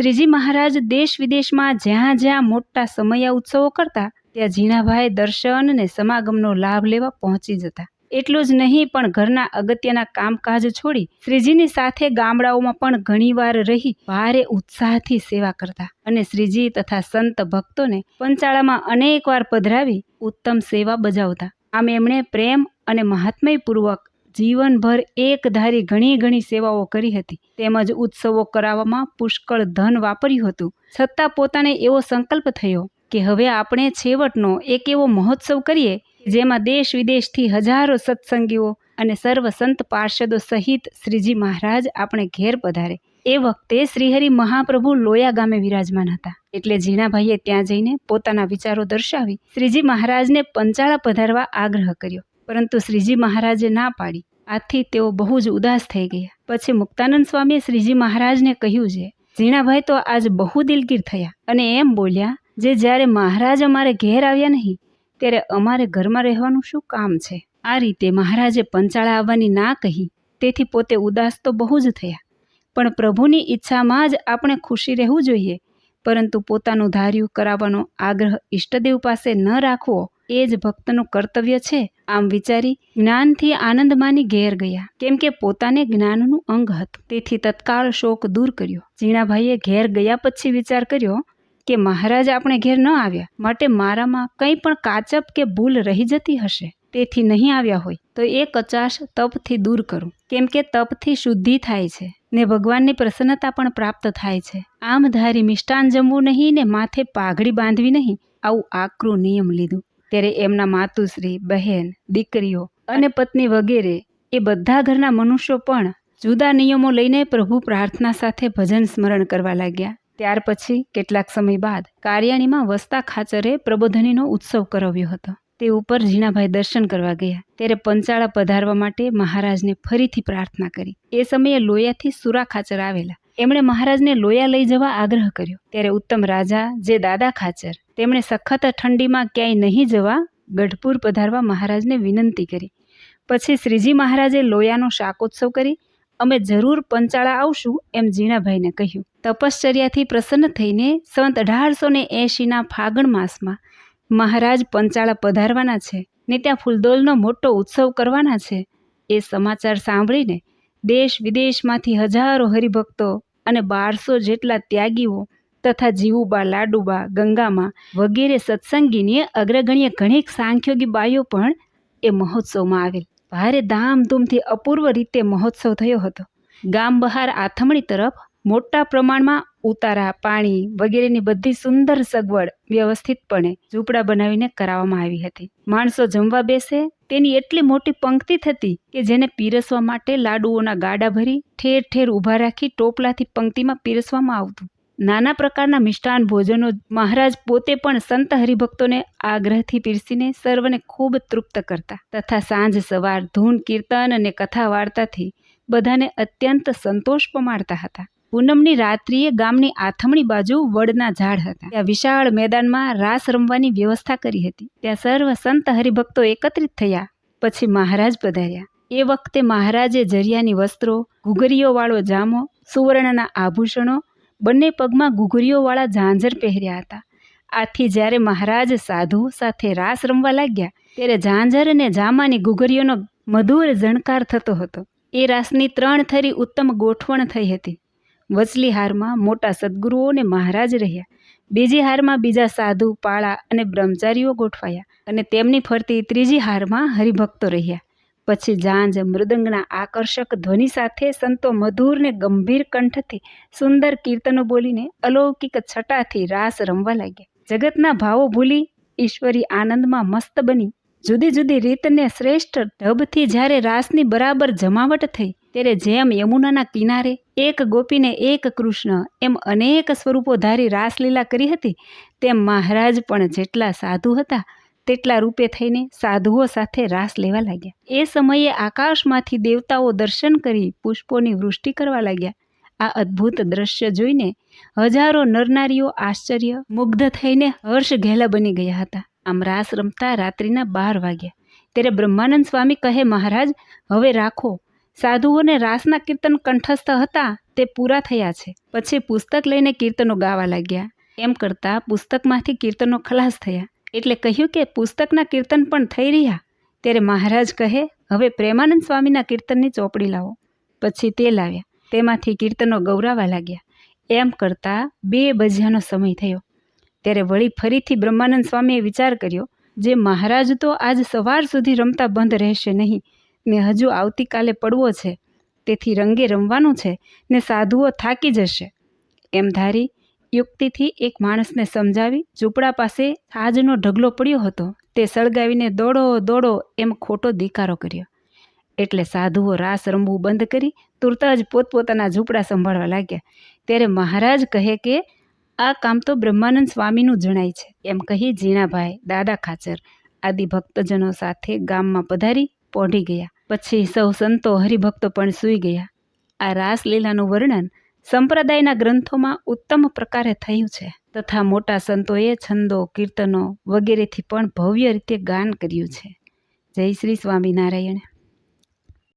શ્રીજી મહારાજ દેશ વિદેશમાં જ્યાં જ્યાં મોટા સમયા ઉત્સવો કરતા, ત્યાં ઝીણાભાઈ દર્શન અને સમાગમનો લાભ લેવા પહોંચી જતા. એટલું જ નહીં, પણ ઘરના અગત્યના કામકાજ છોડી શ્રીજીની સાથે ગામડાઓમાં પણ ઘણીવાર રહી ભારે ઉત્સાહથી સેવા કરતા અને શ્રીજી તથા સંત ભક્તોને પંચાળામાં અનેકવાર પધરાવી ઉત્તમ સેવા બજાવતા. આમ એમણે પ્રેમ અને મહાત્મયપૂર્વક જીવનભર એકધારી ઘણી ઘણી સેવાઓ કરી હતી. તેમજ ઉત્સવો કરાવવામાં પુષ્કળ ધન વાપર્યું હતું. છતાં પોતાને એવો સંકલ્પ થયો કે હવે આપણે છેવટનો એક એવો મહોત્સવ કરીએ, જેમાં દેશ વિદેશથી હજારો સત્સંગીઓ અને સર્વ સંત પાર્ષદો સહિત શ્રીજી મહારાજ આપણે ઘેર પધારે. એ વખતે શ્રીહરિ મહાપ્રભુ લોયા ગામે વિરાજમાન હતા. એટલે ઝીણાભાઈએ ત્યાં જઈને પોતાના વિચારો દર્શાવી શ્રીજી મહારાજને પંચાળા પધારવા આગ્રહ કર્યો. પરંતુ શ્રીજી મહારાજે ના પાડી. આથી તેઓ બહુ જ ઉદાસ થઈ ગયા. પછી મુક્તાનંદ સ્વામીએ શ્રીજી મહારાજને કહ્યું છે, ઝીણાભાઈ તો આજ બહુ દિલગીર થયા. અને એમ બોલ્યા, જે જ્યારે મહારાજ અમારે ઘેર આવ્યા નહીં, ત્યારે અમારે ઘરમાં રહેવાનું શું કામ છે? આ રીતે મહારાજે પંચાળા આવવાની ના કહી, તેથી પોતે ઉદાસ તો બહુ જ થયા. પણ પ્રભુની ઈચ્છામાં જ આપણે ખુશી રહેવું જોઈએ, પરંતુ પોતાનું ધાર્યું કરાવવાનો આગ્રહ ઈષ્ટદેવ પાસે ન રાખવો એ જ ભક્તનું કર્તવ્ય છે. આમ વિચારી જ્ઞાનથી આનંદ માની ઘેર ગયા. કેમ કે પોતાને જ્ઞાનનું અંગ હતું. તેથી તત્કાળ શોક દૂર કર્યો. ઝીણાભાઈએ ઘેર ગયા પછી વિચાર કર્યો કે મહારાજ આપણે ઘેર ન આવ્યા. માટે મારામાં કંઈ પણ કાચપ કે ભૂલ રહી જતી હશે. તેથી નહીં આવ્યા હોય. તો એ કચાશ તપથી દૂર કરું. કેમ કે તપથી શુદ્ધિ થાય છે. ને ભગવાનની પ્રસન્નતા પણ પ્રાપ્ત થાય છે. આમ ધારી મિષ્ટાન જમવું નહીં ને માથે પાઘડી બાંધવી નહીં. આવું આકરું નિયમ લીધું. ત્યારે એમના માતુશ્રી, બહેન, દીકરીઓ અને પત્ની વગેરે એ બધા ઘરના મનુષ્યો પણ જુદા નિયમો લઈને પ્રભુ પ્રાર્થના સાથે ભજન સ્મરણ કરવા લાગ્યા. ત્યાર પછી કેટલાક સમય બાદ કારિયાણીમાં વસતા ખાચરે પ્રબોધનીનો ઉત્સવ કરાવ્યો હતો. તે ઉપર ઝીણાભાઈ દર્શન કરવા ગયા. ત્યારે પંચાળા પધારવા માટે મહારાજને ફરીથી પ્રાર્થના કરી. એ સમયે લોયાથી સુરા ખાચર આવેલા. એમણે મહારાજને લોયા લઈ જવા આગ્રહ કર્યો. ત્યારે ઉત્તમ રાજા, જે દાદા ખાચર તેમણે સખત ઠંડીમાં ક્યાંય નહીં જવા ગઢપુર પધારવા મહારાજને વિનંતી કરી. પછી શ્રીજી મહારાજે લોયાનો શાકોત્સવ કરી, અમે જરૂર પંચાળા આવશું, એમ ઝીણાભાઈને કહ્યું. તપશ્ચર્યાથી પ્રસન્ન થઈને સંત અઢારસો ને એંશીના ફાગણ માસમાં મહારાજ પંચાળા પધારવાના છે ને ત્યાં ફૂલદોલનો મોટો ઉત્સવ કરવાના છે એ સમાચાર સાંભળીને દેશ વિદેશમાંથી હજારો હરિભક્તો અને બારસો જેટલા ત્યાગીઓ તથા જીવુબા, લાડુબા, ગંગામાં વગેરે સત્સંગીની અગ્રગણ્ય ઘણીક સાંખ્યોગી બાઈઓ પણ એ મહોત્સવમાં આવેલ. ભારે ધામધૂમથી અપૂર્વ રીતે મહોત્સવ થયો હતો. ગામ બહાર આથમણી તરફ મોટા પ્રમાણમાં ઉતારા, પાણી વગેરેની બધી સુંદર સગવડ વ્યવસ્થિતપણે ઝૂંપડા બનાવીને કરાવવામાં આવી હતી. માણસો જમવા બેસે, તેની એટલી મોટી પંક્તિ થતી કે જેને પીરસવા માટે લાડુઓના ગાડા ભરી ઠેર ઠેર ઊભા રાખી ટોપલાથી પંક્તિમાં પીરસવામાં આવતું. નાના પ્રકારના મિષ્ટાન ભોજનો મહારાજ પોતે પણ સંત હરિભક્તોને આગ્રહથી પીરસીને સર્વને ખૂબ તૃપ્ત કરતા. તથા સાંજ, સવાર, ધૂન, કીર્તન અને કથા વાર્તાથી બધાને અત્યંત સંતોષ પમાડતા હતા. પૂનમની રાત્રિએ ગામની આથમણી બાજુ વડના ઝાડ હતા. ત્યાં વિશાળ મેદાનમાં રાસ રમવાની વ્યવસ્થા કરી હતી. ત્યાં સર્વ સંત હરિભક્તો એકત્રિત થયા, પછી મહારાજ પધાર્યા. એ વખતે મહારાજે જરિયાની વસ્ત્રો, ઘૂઘરીઓવાળો જામો, સુવર્ણના આભૂષણો બંને પગમાં ઘૂઘરીઓવાળા ઝાંઝર પહેર્યા હતા. આથી જ્યારે મહારાજ સાધુ સાથે રાસ રમવા લાગ્યા, ત્યારે ઝાંઝર અને જામાની ઘૂઘરીઓનો મધુર ઝણકાર થતો હતો. એ રાસની ત્રણ થરી ઉત્તમ ગોઠવણ થઈ હતી. વચલી હારમાં મોટા સદગુરુઓ અને મહારાજ રહ્યા. બીજી હારમાં બીજા સાધુ, પાળા અને બ્રહ્મચારીઓ ગોઠવાયા અને તેમની ફરતી ત્રીજી હારમાં હરિભક્તો રહ્યા. પછી ઝાંઝ મૃદંગના આકર્ષક ધ્વનિ સાથે સંતો મધુરને ગંભીર કંઠથી સુંદર કીર્તનો બોલીને અલૌકિક છટાથી રાસ રમવા લાગ્યા. જગતના ભાવો ભૂલી ઈશ્વરી આનંદમાં મસ્ત બની. જુદી જુદી રીતને શ્રેષ્ઠ ઢબથી જ્યારે રાસની બરાબર જમાવટ થઈ, ત્યારે જેમ યમુનાના કિનારે એક ગોપીને એક કૃષ્ણ એમ અનેક સ્વરૂપો ધારી રાસલીલા કરી હતી, તેમ મહારાજ પણ જેટલા સાધુ હતા તેટલા રૂપે થઈને સાધુઓ સાથે રાસ લેવા લાગ્યા. એ સમયે આકાશમાંથી દેવતાઓ દર્શન કરી પુષ્પોની વૃષ્ટિ કરવા લાગ્યા. આ અદ્ભુત દ્રશ્ય જોઈને હજારો નરનારીઓ આશ્ચર્ય મુગ્ધ થઈને હર્ષ ઘેલા બની ગયા હતા. આમ રાસ રમતા રાત્રિના બાર વાગ્યા. ત્યારે બ્રહ્માનંદ સ્વામી કહે, મહારાજ, હવે રાખો. સાધુઓને રાસના કીર્તન કંઠસ્થ હતા, તે પૂરા થયા છે. પછી પુસ્તક લઈને કીર્તનો ગાવા લાગ્યા. એમ કરતાં પુસ્તકમાંથી કીર્તનો ખલાસ થયા. એટલે કહ્યું કે પુસ્તકના કીર્તન પણ થઈ રહ્યા. ત્યારે મહારાજ કહે, હવે પ્રેમાનંદ સ્વામીના કીર્તનની ચોપડી લાવો. પછી તે લાવ્યા તેમાંથી કીર્તનો ગૌરાવા લાગ્યા. એમ કરતાં બે બજ્યાનો સમય થયો. ત્યારે વળી ફરીથી બ્રહ્માનંદ સ્વામીએ વિચાર કર્યો, જે મહારાજ તો આજ સવાર સુધી રમતા બંધ રહેશે નહીં, ને હજુ આવતીકાલે પડવો છે. તેથી રંગે રમવાનું છે, ને સાધુઓ થાકી જશે. એમ ધારી યુક્તિથી એક માણસને સમજાવી ઝૂંપડા પાસે છાજનો ઢગલો પડ્યો હતો. તે સળગાવીને દોડો દોડો એમ ખોટો ધિકારો કર્યો. એટલે સાધુઓ રાસ રમવું બંધ કરી તુરત જ પોતપોતાના ઝૂંપડા સંભાળવા લાગ્યા. ત્યારે મહારાજ કહે કે, આ કામ તો બ્રહ્માનંદ સ્વામીનું જણાય છે. એમ કહી જીણાભાઈ દાદા ખાચર આદિ ભક્તજનો સાથે ગામમાં પધારી પોઢી ગયા. પછી સૌ સંતો હરિભક્તો પણ સૂઈ ગયા. આ રાસલીલાનું વર્ણન સંપ્રદાયના ગ્રંથોમાં ઉત્તમ પ્રકારે થયું છે તથા મોટા સંતોએ છંદો, કીર્તનો વગેરેથી પણ ભવ્ય રીતે ગાન કર્યું છે. જય શ્રી સ્વામિનારાયણ.